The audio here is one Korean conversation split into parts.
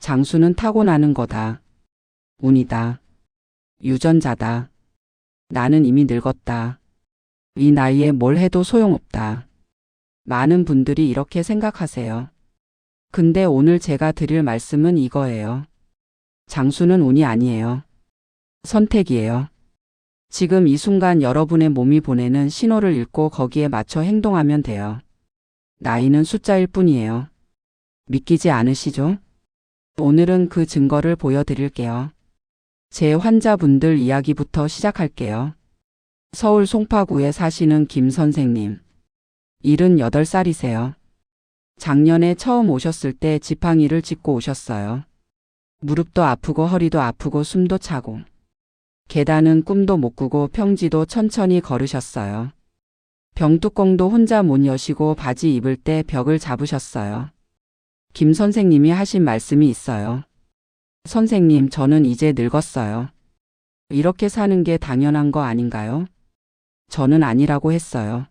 장수는 타고나는 거다. 운이다. 유전자다. 나는 이미 늙었다. 이 나이에 뭘 해도 소용없다. 많은 분들이 이렇게 생각하세요. 근데 오늘 제가 드릴 말씀은 이거예요. 장수는 운이 아니에요. 선택이에요. 지금 이 순간 여러분의 몸이 보내는 신호를 읽고 거기에 맞춰 행동하면 돼요. 나이는 숫자일 뿐이에요. 믿기지 않으시죠? 오늘은 그 증거를 보여드릴게요. 제 환자분들 이야기부터 시작할게요. 서울 송파구에 사시는 김 선생님. 78살이세요. 작년에 처음 오셨을 때 지팡이를 짚고 오셨어요. 무릎도 아프고 허리도 아프고 숨도 차고. 계단은 꿈도 못 꾸고 평지도 천천히 걸으셨어요. 병뚜껑도 혼자 못 여시고 바지 입을 때 벽을 잡으셨어요. 김 선생님이 하신 말씀이 있어요. 선생님, 저는 이제 늙었어요. 이렇게 사는 게 당연한 거 아닌가요? 저는 아니라고 했어요.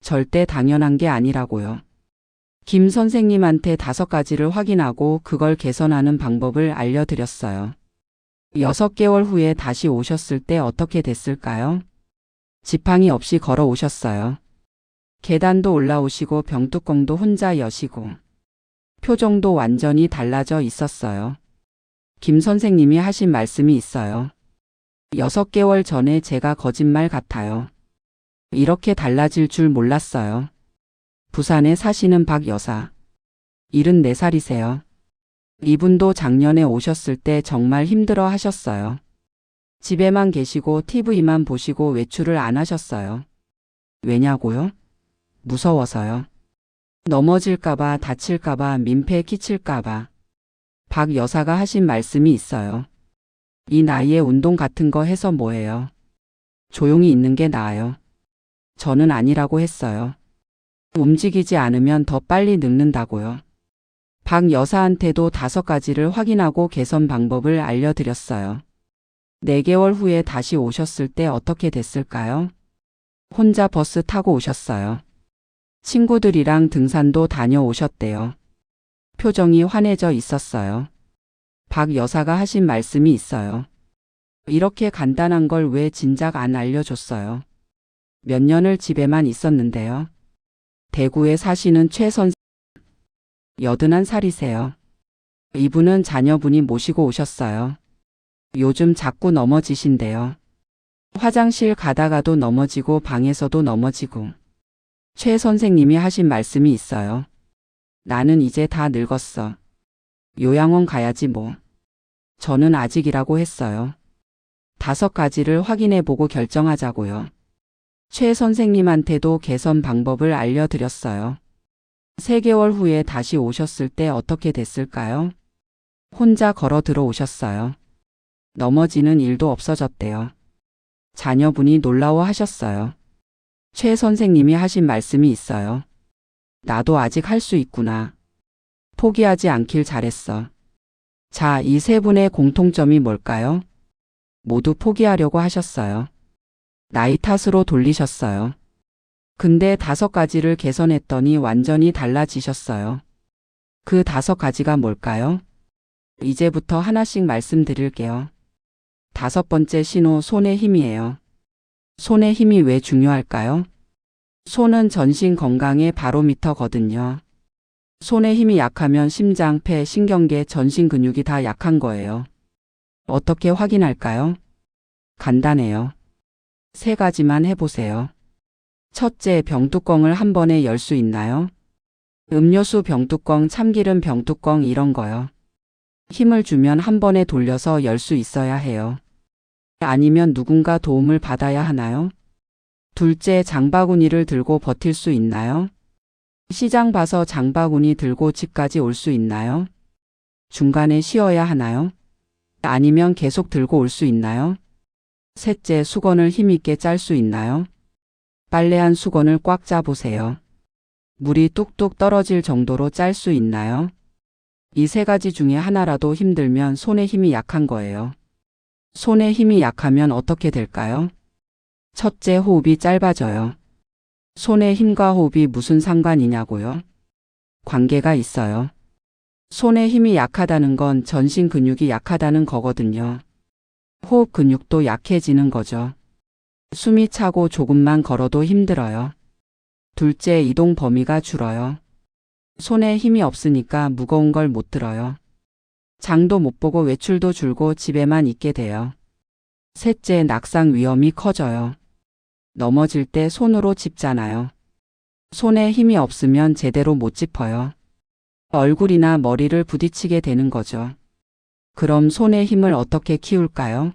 절대 당연한 게 아니라고요. 김 선생님한테 다섯 가지를 확인하고 그걸 개선하는 방법을 알려드렸어요. 여섯 개월 후에 다시 오셨을 때 어떻게 됐을까요? 지팡이 없이 걸어 오셨어요. 계단도 올라오시고 병뚜껑도 혼자 여시고 표정도 완전히 달라져 있었어요. 김 선생님이 하신 말씀이 있어요. 여섯 개월 전에 제가 거짓말 같아요. 이렇게 달라질 줄 몰랐어요. 부산에 사시는 박 여사. 74살이세요. 이분도 작년에 오셨을 때 정말 힘들어 하셨어요. 집에만 계시고 TV만 보시고 외출을 안 하셨어요. 왜냐고요? 무서워서요. 넘어질까봐 다칠까봐 민폐 끼칠까봐. 박 여사가 하신 말씀이 있어요. 이 나이에 운동 같은 거 해서 뭐해요? 조용히 있는 게 나아요. 저는 아니라고 했어요. 움직이지 않으면 더 빨리 늙는다고요. 박 여사한테도 다섯 가지를 확인하고 개선 방법을 알려드렸어요. 4개월 후에 다시 오셨을 때 어떻게 됐을까요? 혼자 버스 타고 오셨어요. 친구들이랑 등산도 다녀오셨대요. 표정이 환해져 있었어요. 박 여사가 하신 말씀이 있어요. 이렇게 간단한 걸 왜 진작 안 알려줬어요? 몇 년을 집에만 있었는데요. 대구에 사시는 최 선생, 여든한 살이세요. 이분은 자녀분이 모시고 오셨어요. 요즘 자꾸 넘어지신대요. 화장실 가다가도 넘어지고 방에서도 넘어지고. 최 선생님이 하신 말씀이 있어요. 나는 이제 다 늙었어. 요양원 가야지 뭐. 저는 아직이라고 했어요. 다섯 가지를 확인해 보고 결정하자고요. 최 선생님한테도 개선 방법을 알려드렸어요. 3개월 후에 다시 오셨을 때 어떻게 됐을까요? 혼자 걸어 들어오셨어요. 넘어지는 일도 없어졌대요. 자녀분이 놀라워 하셨어요. 최 선생님이 하신 말씀이 있어요. 나도 아직 할 수 있구나. 포기하지 않길 잘했어. 자, 이 세 분의 공통점이 뭘까요? 모두 포기하려고 하셨어요. 나이 탓으로 돌리셨어요. 근데 다섯 가지를 개선했더니 완전히 달라지셨어요. 그 다섯 가지가 뭘까요? 이제부터 하나씩 말씀드릴게요. 다섯 번째 신호 손의 힘이에요. 손의 힘이 왜 중요할까요? 손은 전신 건강의 바로미터거든요. 손의 힘이 약하면 심장, 폐, 신경계, 전신 근육이 다 약한 거예요. 어떻게 확인할까요? 간단해요. 세 가지만 해보세요. 첫째, 병뚜껑을 한 번에 열 수 있나요? 음료수 병뚜껑, 참기름 병뚜껑 이런 거요. 힘을 주면 한 번에 돌려서 열 수 있어야 해요. 아니면 누군가 도움을 받아야 하나요? 둘째, 장바구니를 들고 버틸 수 있나요? 시장 봐서 장바구니 들고 집까지 올 수 있나요? 중간에 쉬어야 하나요? 아니면 계속 들고 올 수 있나요? 셋째, 수건을 힘있게 짤 수 있나요? 빨래한 수건을 꽉 짜보세요. 물이 뚝뚝 떨어질 정도로 짤 수 있나요? 이 세 가지 중에 하나라도 힘들면 손의 힘이 약한 거예요. 손의 힘이 약하면 어떻게 될까요? 첫째, 호흡이 짧아져요. 손의 힘과 호흡이 무슨 상관이냐고요? 관계가 있어요. 손의 힘이 약하다는 건 전신 근육이 약하다는 거거든요. 호흡 근육도 약해지는 거죠. 숨이 차고 조금만 걸어도 힘들어요. 둘째, 이동 범위가 줄어요. 손에 힘이 없으니까 무거운 걸 못 들어요. 장도 못 보고 외출도 줄고 집에만 있게 돼요. 셋째, 낙상 위험이 커져요. 넘어질 때 손으로 짚잖아요. 손에 힘이 없으면 제대로 못 짚어요. 얼굴이나 머리를 부딪히게 되는 거죠. 그럼 손의 힘을 어떻게 키울까요?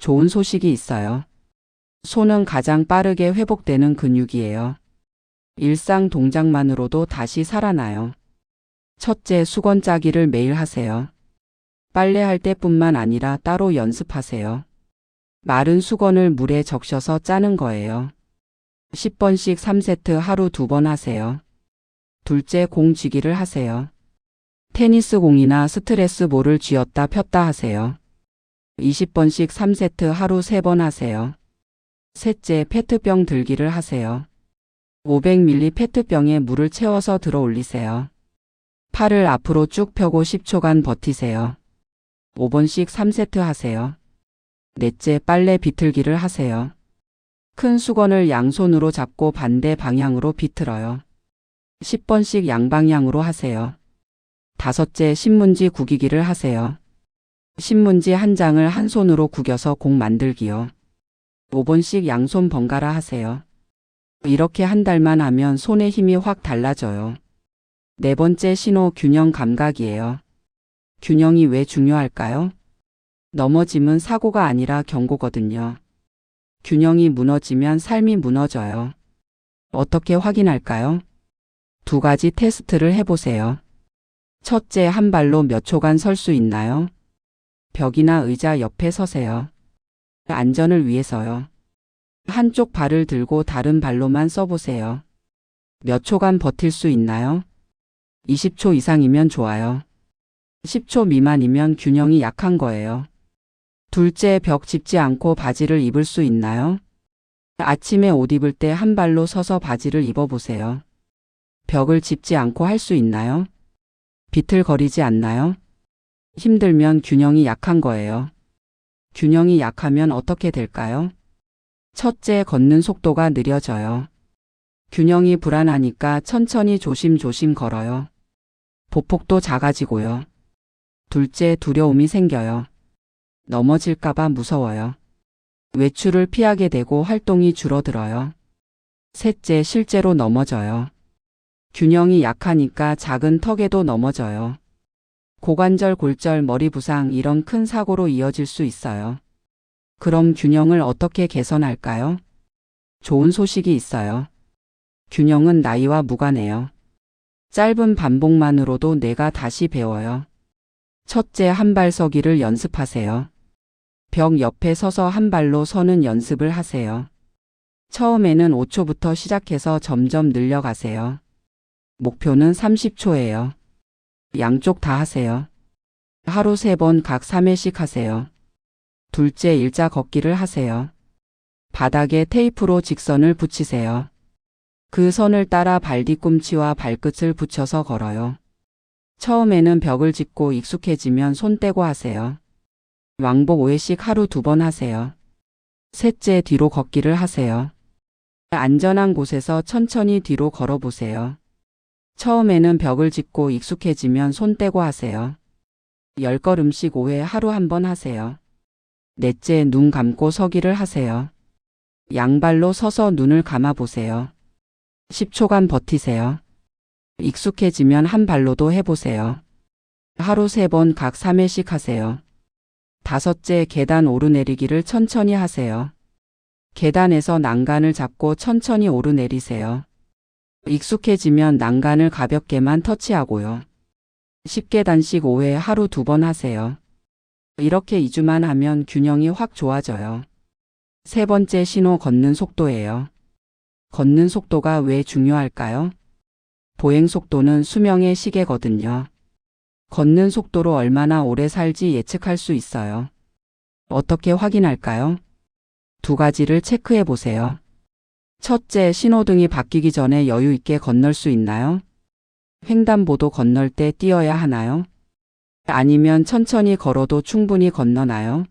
좋은 소식이 있어요. 손은 가장 빠르게 회복되는 근육이에요. 일상 동작만으로도 다시 살아나요. 첫째, 수건 짜기를 매일 하세요. 빨래할 때뿐만 아니라 따로 연습하세요. 마른 수건을 물에 적셔서 짜는 거예요. 10번씩 3세트 하루 두 번 하세요. 둘째, 공 쥐기를 하세요. 테니스 공이나 스트레스 볼을 쥐었다 폈다 하세요. 20번씩 3세트 하루 3번 하세요. 셋째, 페트병 들기를 하세요. 500ml 페트병에 물을 채워서 들어 올리세요. 팔을 앞으로 쭉 펴고 10초간 버티세요. 5번씩 3세트 하세요. 넷째, 빨래 비틀기를 하세요. 큰 수건을 양손으로 잡고 반대 방향으로 비틀어요. 10번씩 양방향으로 하세요. 다섯째, 신문지 구기기를 하세요. 신문지 한 장을 한 손으로 구겨서 공 만들기요. 5번씩 양손 번갈아 하세요. 이렇게 한 달만 하면 손의 힘이 확 달라져요. 네 번째 신호 균형 감각이에요. 균형이 왜 중요할까요? 넘어짐은 사고가 아니라 경고거든요. 균형이 무너지면 삶이 무너져요. 어떻게 확인할까요? 두 가지 테스트를 해보세요. 첫째, 한 발로 몇 초간 설 수 있나요? 벽이나 의자 옆에 서세요. 안전을 위해서요. 한쪽 발을 들고 다른 발로만 써보세요. 몇 초간 버틸 수 있나요? 20초 이상이면 좋아요. 10초 미만이면 균형이 약한 거예요. 둘째, 벽 짚지 않고 바지를 입을 수 있나요? 아침에 옷 입을 때 한 발로 서서 바지를 입어보세요. 벽을 짚지 않고 할 수 있나요? 비틀거리지 않나요? 힘들면 균형이 약한 거예요. 균형이 약하면 어떻게 될까요? 첫째, 걷는 속도가 느려져요. 균형이 불안하니까 천천히 조심조심 걸어요. 보폭도 작아지고요. 둘째, 두려움이 생겨요. 넘어질까봐 무서워요. 외출을 피하게 되고 활동이 줄어들어요. 셋째, 실제로 넘어져요. 균형이 약하니까 작은 턱에도 넘어져요. 고관절, 골절, 머리 부상 이런 큰 사고로 이어질 수 있어요. 그럼 균형을 어떻게 개선할까요? 좋은 소식이 있어요. 균형은 나이와 무관해요. 짧은 반복만으로도 내가 다시 배워요. 첫째 한 발 서기를 연습하세요. 벽 옆에 서서 한 발로 서는 연습을 하세요. 처음에는 5초부터 시작해서 점점 늘려가세요. 목표는 30초예요. 양쪽 다 하세요. 하루 3번 각 3회씩 하세요. 둘째 일자 걷기를 하세요. 바닥에 테이프로 직선을 붙이세요. 그 선을 따라 발 뒤꿈치와 발끝을 붙여서 걸어요. 처음에는 벽을 짚고 익숙해지면 손 떼고 하세요. 왕복 5회씩 하루 두 번 하세요. 셋째 뒤로 걷기를 하세요. 안전한 곳에서 천천히 뒤로 걸어보세요. 처음에는 벽을 짚고 익숙해지면 손 떼고 하세요. 10걸음씩 5회 하루 한 번 하세요. 넷째 눈 감고 서기를 하세요. 양발로 서서 눈을 감아 보세요. 10초간 버티세요. 익숙해지면 한 발로도 해보세요. 하루 3번 각 3회씩 하세요. 다섯째 계단 오르내리기를 천천히 하세요. 계단에서 난간을 잡고 천천히 오르내리세요. 익숙해지면 난간을 가볍게만 터치하고요. 10계단씩 5회 하루 두 번 하세요. 이렇게 2주만 하면 균형이 확 좋아져요. 세 번째 신호 걷는 속도예요. 걷는 속도가 왜 중요할까요? 보행 속도는 수명의 시계거든요. 걷는 속도로 얼마나 오래 살지 예측할 수 있어요. 어떻게 확인할까요? 두 가지를 체크해 보세요. 첫째, 신호등이 바뀌기 전에 여유 있게 건널 수 있나요? 횡단보도 건널 때 뛰어야 하나요? 아니면 천천히 걸어도 충분히 건너나요?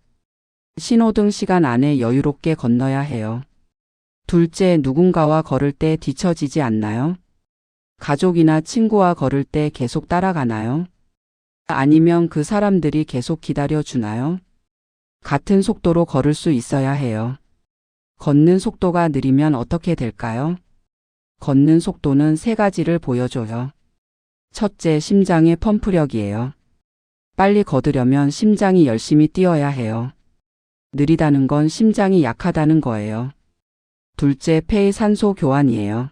신호등 시간 안에 여유롭게 건너야 해요. 둘째, 누군가와 걸을 때 뒤처지지 않나요? 가족이나 친구와 걸을 때 계속 따라가나요? 아니면 그 사람들이 계속 기다려 주나요? 같은 속도로 걸을 수 있어야 해요. 걷는 속도가 느리면 어떻게 될까요? 걷는 속도는 세 가지를 보여줘요. 첫째, 심장의 펌프력이에요. 빨리 걷으려면 심장이 열심히 뛰어야 해요. 느리다는 건 심장이 약하다는 거예요. 둘째, 폐의 산소 교환이에요.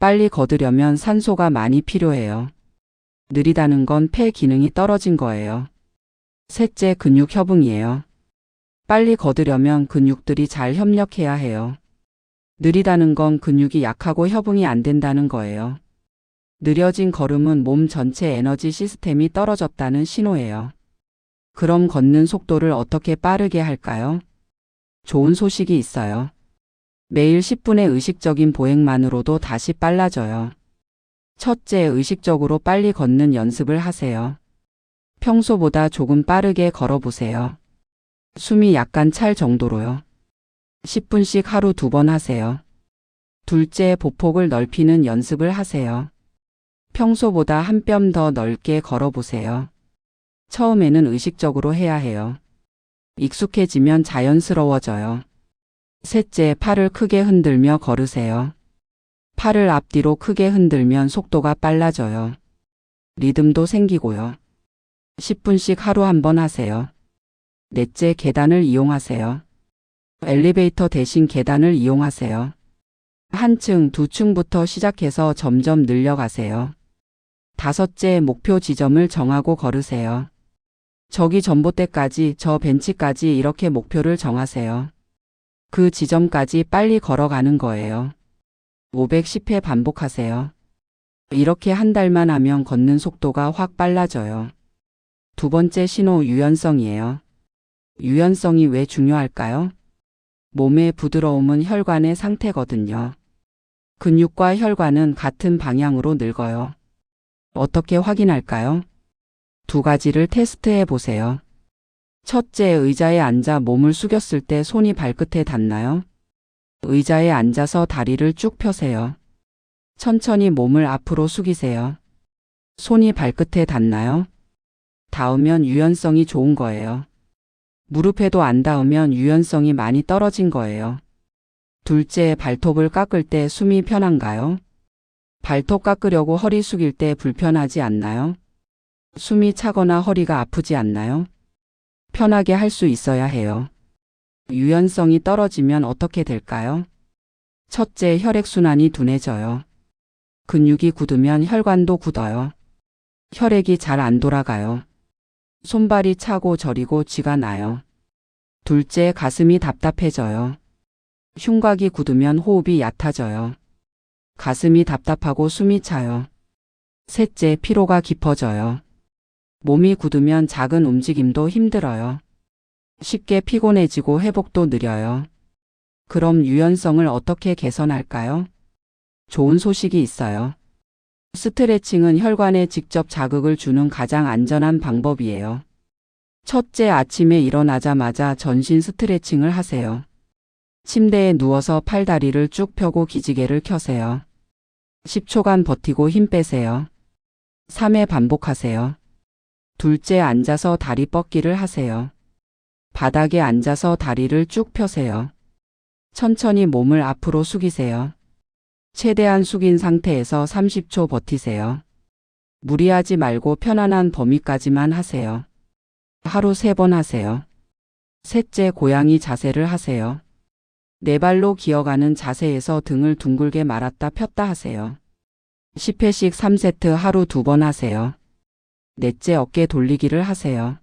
빨리 걷으려면 산소가 많이 필요해요. 느리다는 건 폐 기능이 떨어진 거예요. 셋째, 근육 협응이에요. 빨리 걷으려면 근육들이 잘 협력해야 해요. 느리다는 건 근육이 약하고 협응이 안 된다는 거예요. 느려진 걸음은 몸 전체 에너지 시스템이 떨어졌다는 신호예요. 그럼 걷는 속도를 어떻게 빠르게 할까요? 좋은 소식이 있어요. 매일 10분의 의식적인 보행만으로도 다시 빨라져요. 첫째, 의식적으로 빨리 걷는 연습을 하세요. 평소보다 조금 빠르게 걸어보세요. 숨이 약간 찰 정도로요. 10분씩 하루 두 번 하세요. 둘째, 보폭을 넓히는 연습을 하세요. 평소보다 한 뼘 더 넓게 걸어보세요. 처음에는 의식적으로 해야 해요. 익숙해지면 자연스러워져요. 셋째, 팔을 크게 흔들며 걸으세요. 팔을 앞뒤로 크게 흔들면 속도가 빨라져요. 리듬도 생기고요. 10분씩 하루 한 번 하세요. 넷째, 계단을 이용하세요. 엘리베이터 대신 계단을 이용하세요. 한 층, 두 층부터 시작해서 점점 늘려가세요. 다섯째, 목표 지점을 정하고 걸으세요. 저기 전봇대까지, 저 벤치까지 이렇게 목표를 정하세요. 그 지점까지 빨리 걸어가는 거예요. 510회 반복하세요. 이렇게 한 달만 하면 걷는 속도가 확 빨라져요. 두 번째 신호 유연성이에요. 유연성이 왜 중요할까요? 몸의 부드러움은 혈관의 상태거든요. 근육과 혈관은 같은 방향으로 늙어요. 어떻게 확인할까요? 두 가지를 테스트해 보세요. 첫째, 의자에 앉아 몸을 숙였을 때 손이 발끝에 닿나요? 의자에 앉아서 다리를 쭉 펴세요. 천천히 몸을 앞으로 숙이세요. 손이 발끝에 닿나요? 닿으면 유연성이 좋은 거예요. 무릎에도 안 닿으면 유연성이 많이 떨어진 거예요. 둘째, 발톱을 깎을 때 숨이 편한가요? 발톱 깎으려고 허리 숙일 때 불편하지 않나요? 숨이 차거나 허리가 아프지 않나요? 편하게 할 수 있어야 해요. 유연성이 떨어지면 어떻게 될까요? 첫째, 혈액순환이 둔해져요. 근육이 굳으면 혈관도 굳어요. 혈액이 잘 안 돌아가요. 손발이 차고 저리고 쥐가 나요. 둘째, 가슴이 답답해져요. 흉곽이 굳으면 호흡이 얕아져요. 가슴이 답답하고 숨이 차요. 셋째, 피로가 깊어져요. 몸이 굳으면 작은 움직임도 힘들어요. 쉽게 피곤해지고 회복도 느려요. 그럼 유연성을 어떻게 개선할까요? 좋은 소식이 있어요. 스트레칭은 혈관에 직접 자극을 주는 가장 안전한 방법이에요. 첫째 아침에 일어나자마자 전신 스트레칭을 하세요. 침대에 누워서 팔다리를 쭉 펴고 기지개를 켜세요. 10초간 버티고 힘 빼세요. 3회 반복하세요. 둘째 앉아서 다리 뻗기를 하세요. 바닥에 앉아서 다리를 쭉 펴세요. 천천히 몸을 앞으로 숙이세요. 최대한 숙인 상태에서 30초 버티세요. 무리하지 말고 편안한 범위까지만 하세요. 하루 3번 하세요. 셋째 고양이 자세를 하세요. 네 발로 기어가는 자세에서 등을 둥글게 말았다 폈다 하세요. 10회씩 3세트 하루 2번 하세요. 넷째 어깨 돌리기를 하세요.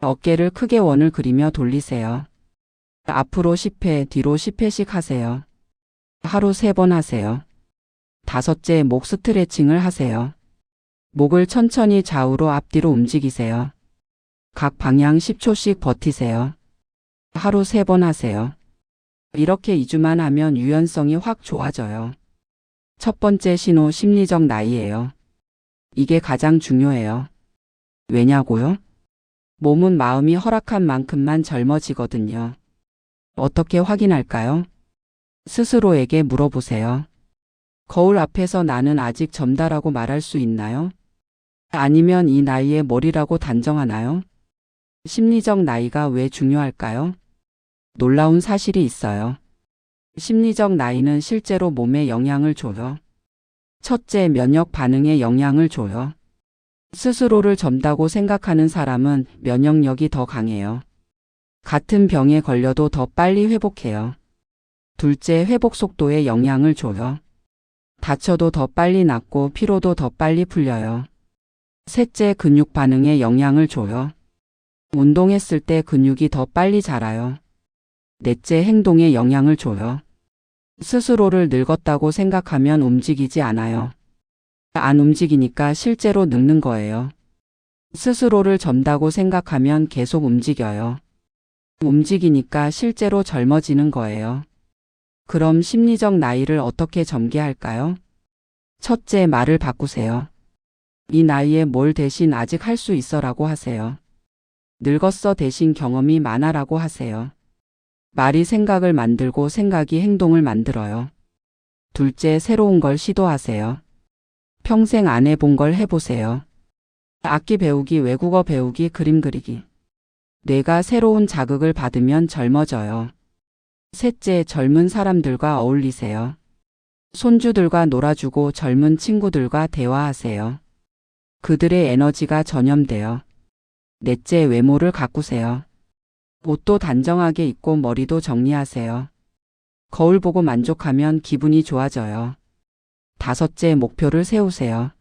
어깨를 크게 원을 그리며 돌리세요. 앞으로 10회, 뒤로 10회씩 하세요. 하루 3번 하세요. 다섯째 목 스트레칭을 하세요. 목을 천천히 좌우로 앞뒤로 움직이세요. 각 방향 10초씩 버티세요. 하루 3번 하세요. 이렇게 2주만 하면 유연성이 확 좋아져요. 첫 번째 신호 심리적 나이예요. 이게 가장 중요해요. 왜냐고요? 몸은 마음이 허락한 만큼만 젊어지거든요. 어떻게 확인할까요? 스스로에게 물어보세요. 거울 앞에서 나는 아직 젊다라고 말할 수 있나요? 아니면 이 나이에 머리라고 단정하나요? 심리적 나이가 왜 중요할까요? 놀라운 사실이 있어요. 심리적 나이는 실제로 몸에 영향을 줘요. 첫째, 면역 반응에 영향을 줘요. 스스로를 젊다고 생각하는 사람은 면역력이 더 강해요. 같은 병에 걸려도 더 빨리 회복해요. 둘째, 회복 속도에 영향을 줘요. 다쳐도 더 빨리 낫고 피로도 더 빨리 풀려요. 셋째, 근육 반응에 영향을 줘요. 운동했을 때 근육이 더 빨리 자라요. 넷째, 행동에 영향을 줘요. 스스로를 늙었다고 생각하면 움직이지 않아요. 안 움직이니까 실제로 늙는 거예요. 스스로를 젊다고 생각하면 계속 움직여요. 움직이니까 실제로 젊어지는 거예요. 그럼 심리적 나이를 어떻게 젊게 할까요? 첫째, 말을 바꾸세요. 이 나이에 뭘 대신 아직 할 수 있어라고 하세요. 늙었어 대신 경험이 많아라고 하세요. 말이 생각을 만들고 생각이 행동을 만들어요. 둘째, 새로운 걸 시도하세요. 평생 안 해본 걸 해보세요. 악기 배우기, 외국어 배우기, 그림 그리기. 뇌가 새로운 자극을 받으면 젊어져요. 셋째, 젊은 사람들과 어울리세요. 손주들과 놀아주고 젊은 친구들과 대화하세요. 그들의 에너지가 전염돼요. 넷째, 외모를 가꾸세요. 옷도 단정하게 입고 머리도 정리하세요. 거울 보고 만족하면 기분이 좋아져요. 다섯째, 목표를 세우세요.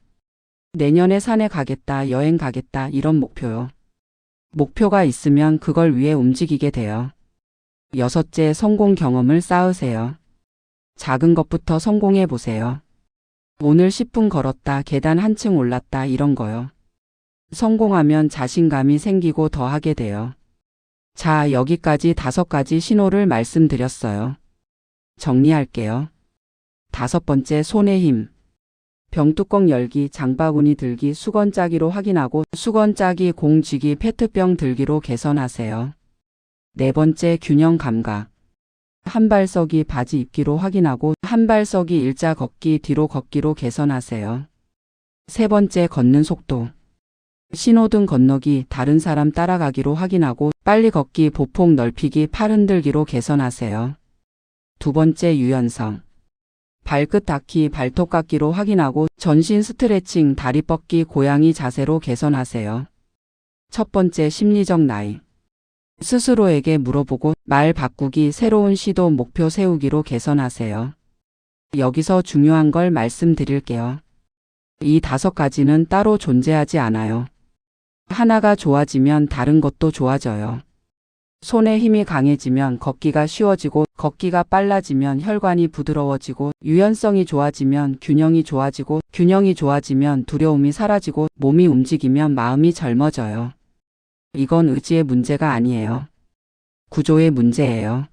내년에 산에 가겠다, 여행 가겠다, 이런 목표요. 목표가 있으면 그걸 위해 움직이게 돼요. 여섯째, 성공 경험을 쌓으세요. 작은 것부터 성공해 보세요. 오늘 10분 걸었다, 계단 한층 올랐다, 이런 거요. 성공하면 자신감이 생기고 더 하게 돼요. 자, 여기까지 다섯 가지 신호를 말씀드렸어요. 정리할게요. 다섯 번째, 손의 힘. 병뚜껑 열기, 장바구니 들기, 수건 짜기로 확인하고 수건 짜기, 공 쥐기, 페트병 들기로 개선하세요. 네 번째, 균형 감각. 한발 서기, 바지 입기로 확인하고 한발 서기, 일자 걷기, 뒤로 걷기로 개선하세요. 세 번째, 걷는 속도. 신호등 건너기, 다른 사람 따라가기로 확인하고 빨리 걷기, 보폭 넓히기, 팔 흔들기로 개선하세요. 두 번째, 유연성. 발끝 닿기, 발톱 깎기로 확인하고 전신 스트레칭, 다리 뻗기, 고양이 자세로 개선하세요. 첫 번째, 심리적 나이. 스스로에게 물어보고 말 바꾸기, 새로운 시도, 목표 세우기로 개선하세요. 여기서 중요한 걸 말씀드릴게요. 이 다섯 가지는 따로 존재하지 않아요. 하나가 좋아지면 다른 것도 좋아져요. 손의 힘이 강해지면 걷기가 쉬워지고 걷기가 빨라지면 혈관이 부드러워지고 유연성이 좋아지면 균형이 좋아지고 균형이 좋아지면 두려움이 사라지고 몸이 움직이면 마음이 젊어져요. 이건 의지의 문제가 아니에요. 구조의 문제예요.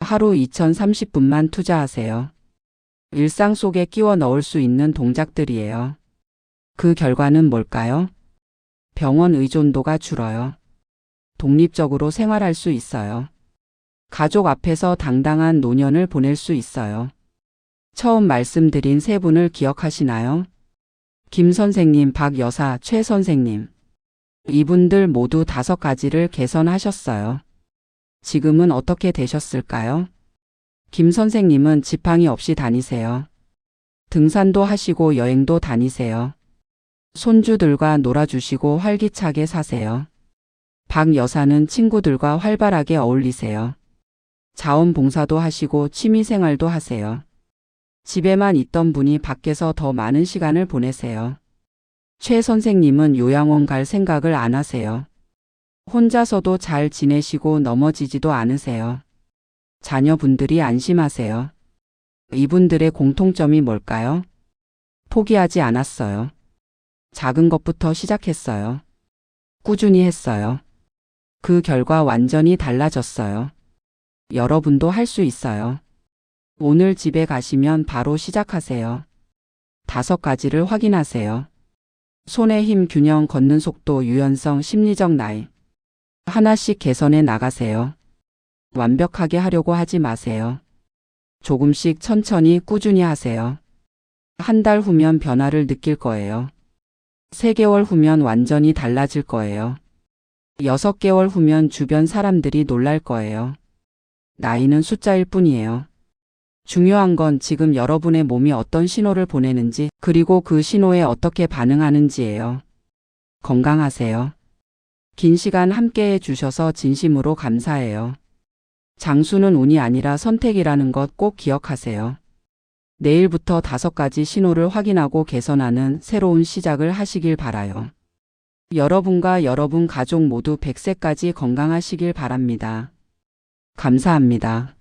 하루 2030분만 투자하세요. 일상 속에 끼워 넣을 수 있는 동작들이에요. 그 결과는 뭘까요? 병원 의존도가 줄어요. 독립적으로 생활할 수 있어요. 가족 앞에서 당당한 노년을 보낼 수 있어요. 처음 말씀드린 세 분을 기억하시나요? 김 선생님, 박 여사, 최 선생님. 이분들 모두 다섯 가지를 개선하셨어요. 지금은 어떻게 되셨을까요? 김 선생님은 지팡이 없이 다니세요. 등산도 하시고 여행도 다니세요. 손주들과 놀아주시고 활기차게 사세요. 박 여사는 친구들과 활발하게 어울리세요. 자원봉사도 하시고 취미생활도 하세요. 집에만 있던 분이 밖에서 더 많은 시간을 보내세요. 최 선생님은 요양원 갈 생각을 안 하세요. 혼자서도 잘 지내시고 넘어지지도 않으세요. 자녀분들이 안심하세요. 이분들의 공통점이 뭘까요? 포기하지 않았어요. 작은 것부터 시작했어요. 꾸준히 했어요. 그 결과 완전히 달라졌어요. 여러분도 할 수 있어요. 오늘 집에 가시면 바로 시작하세요. 다섯 가지를 확인하세요. 손의 힘 균형 걷는 속도 유연성 심리적 나이. 하나씩 개선해 나가세요. 완벽하게 하려고 하지 마세요. 조금씩 천천히 꾸준히 하세요. 한 달 후면 변화를 느낄 거예요. 3개월 후면 완전히 달라질 거예요. 6개월 후면 주변 사람들이 놀랄 거예요. 나이는 숫자일 뿐이에요. 중요한 건 지금 여러분의 몸이 어떤 신호를 보내는지, 그리고 그 신호에 어떻게 반응하는지예요. 건강하세요. 긴 시간 함께 해 주셔서 진심으로 감사해요. 장수는 운이 아니라 선택이라는 것 꼭 기억하세요. 내일부터 다섯 가지 신호를 확인하고 개선하는 새로운 시작을 하시길 바라요. 여러분과 여러분 가족 모두 100세까지 건강하시길 바랍니다. 감사합니다.